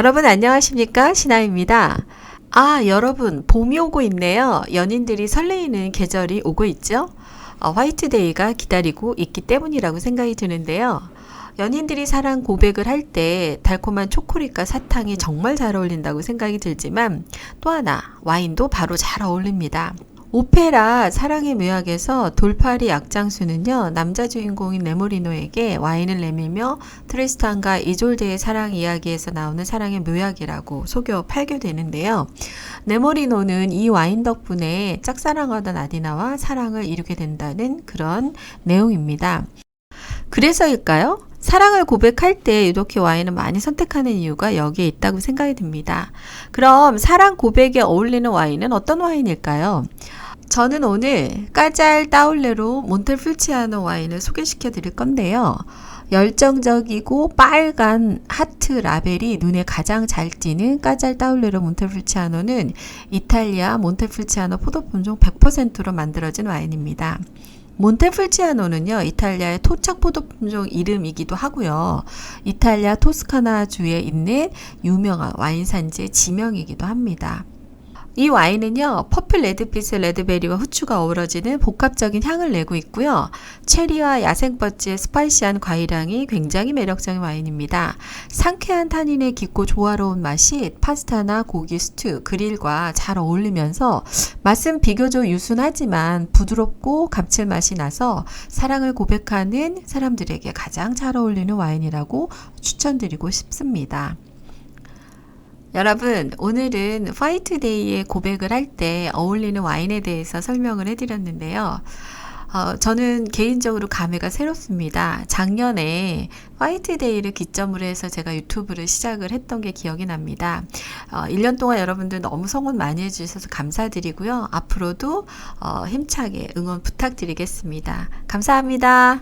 여러분 안녕하십니까? 신아입니다. 아, 여러분, 봄이 오고 있네요. 연인들이 설레이는 계절이 오고 있죠? 어, 화이트데이가 기다리고 있기 때문이라고 생각이 드는데요. 연인들이 사랑 고백을 할 때 달콤한 초콜릿과 사탕이 정말 잘 어울린다고 생각이 들지만 또 하나, 와인도 바로 잘 어울립니다. 오페라 사랑의 묘약에서 돌파리 약장수는요 남자 주인공인 네모리노에게 와인을 내밀며 트리스탄과 이졸데의 사랑 이야기에서 나오는 사랑의 묘약이라고 속여 팔게 되는데요 네모리노는 이 와인 덕분에 짝사랑하던 아디나와 사랑을 이루게 된다는 그런 내용입니다 그래서일까요? 사랑을 고백할 때 유독히 와인을 많이 선택하는 이유가 여기에 있다고 생각이 듭니다. 그럼 사랑 고백에 어울리는 와인은 어떤 와인일까요? 저는 오늘 까잘 따올레로 몬텔풀치아노 와인을 소개시켜 드릴 건데요. 열정적이고 빨간 하트 라벨이 눈에 가장 잘 띄는 까잘 따올레로 몬텔풀치아노는 이탈리아 몬텔풀치아노 포도 품종 100%로 만들어진 와인입니다. 몬테풀치아노는요, 이탈리아의 토착 포도 품종 이름이기도 하고요. 이탈리아 토스카나 주에 있는 유명한 와인 산지의 지명이기도 합니다. 이 와인은요, 퍼플 레드빛의 레드베리와 후추가 어우러지는 복합적인 향을 내고 있고요. 체리와 야생버지의 스파이시한 과일향이 굉장히 매력적인 와인입니다. 상쾌한 탄닌의 깊고 조화로운 맛이 파스타나 고기 스튜, 그릴과 잘 어울리면서 맛은 비교적 유순하지만 부드럽고 감칠맛이 나서 사랑을 고백하는 사람들에게 가장 잘 어울리는 와인이라고 추천드리고 싶습니다. 여러분, 오늘은 화이트데이에 고백을 할 때 어울리는 와인에 대해서 설명을 해드렸는데요. 어, 저는 개인적으로 감회가 새롭습니다. 작년에 화이트데이를 기점으로 해서 제가 유튜브를 시작을 했던 게 기억이 납니다. 어, 1년 동안 여러분들 너무 성원 많이 해주셔서 감사드리고요. 앞으로도 어, 힘차게 응원 부탁드리겠습니다. 감사합니다.